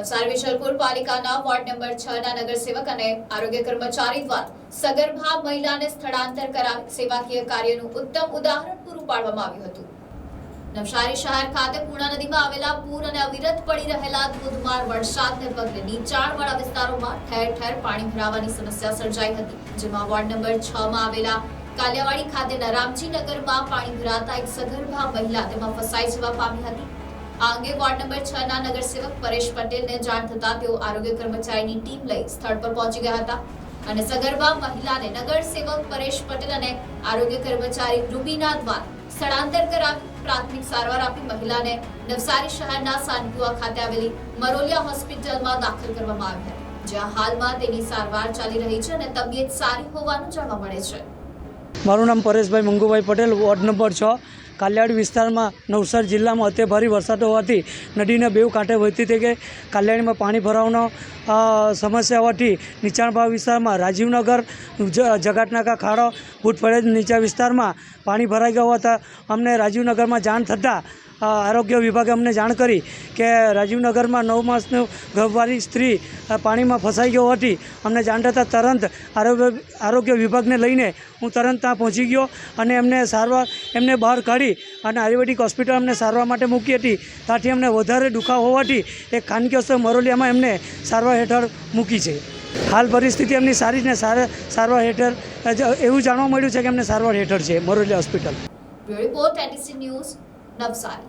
નવસારી વિશલપુર પાલિકાના ward number છ ના નગરસેવક અને આરોગ્ય કર્મચારી દ્વારા સગર્ભા મહિલાને સ્થળાંતર કરાવી સેવાકીય કાર્યનું ઉત્તમ ઉદાહરણ પૂરું પાડવામાં આવ્યું હતું. નવસારી શહેર ખાતે પૂર્ણા નદીમાં આવેલા પૂર અને અવિરત પડી રહેલા ધોધમાર વરસાદને પગલે નીચાણવાળા વિસ્તારોમાં ઠેર ઠેર પાણી ભરાવાની સમસ્યા સર્જાઈ હતી, જેમાં વોર્ડ નંબર છ માં આવેલા કાલિયાવાડી ખાતેના રામજી નગરમાં પાણી ભરાતા એક સગર્ભા મહિલા તેમાં ફસાઈ જવા પામી હતી. આ અંગે વોર્ડ નંબર છ ના નગરસેવક પરેશ પટેલને જાણ થતા તેઓ આરોગ્ય કર્મચારીની ટીમ લઈ સ્થળ પર પહોંચી ગયા હતા. અને સગર્ભા મહિલાને નગરસેવક પરેશ પટેલ અને આરોગ્ય કર્મચારી રૂબીના દ્વારા સ્થળાંતર કરાવી પ્રાથમિક સારવાર આપી મહિલાને નવસારી શહેરના સાનકુવા ખાતે આવેલી મરોલિયા હોસ્પિટલમાં દાખલ કરવામાં આવી હતી જ્યાં હાલમાં તેની સારવાર ચાલી રહી છે અને તબિયત સારી હોવાનું જાણવા મળે છે. મારું નામ પરેશભાઈ મંગુભાઈ પટેલ, વોર્ડ નંબર છ. કાલિયાવાડી વિસ્તારમાં નવસારી જિલ્લામાં અત્યારે ભારે વરસાદ હોવાથી નદીના બેઉ કાંઠે વહેતી થઈ ગઈ. કાલ્યાણીમાં પાણી ભરાવાનો સમસ્યા હોવાથી નીચાણભાવ વિસ્તારમાં રાજીવનગર જગાટનાકા, ખાડો ભૂતફળેજ નીચા વિસ્તારમાં પાણી ભરાઈ ગયા હોતા અમને રાજીવનગરમાં જાણ થતાં આરોગ્ય વિભાગે અમને જાણ કરી કે રાજીવનગરમાં નવ માસનું ગર્ભવારી સ્ત્રી પાણીમાં ફસાઈ ગયો હોવાથી અમને જાણ થતાં તરત આરોગ્ય આરોગ્ય વિભાગને લઈને હું તરત ત્યાં પહોંચી ગયો અને એમને સારવાર એમને બહાર કાઢી અને આયુર્વેદિક હોસ્પિટલ અમને સારવાર માટે મૂકી હતી. ત્યાંથી અમને વધારે દુખાવ હોવાથી એક ખાનગી હોસ્પિટલ મરોલિયામાં એમને સારવાર હેઠળ મૂકી છે. હાલ પરિસ્થિતિ એમની સારી ને સારા સારવાર હેઠળ એવું જાણવા મળ્યું છે કે એમને સારવાર હેઠળ છે Maroliya hospital. Report news Navsari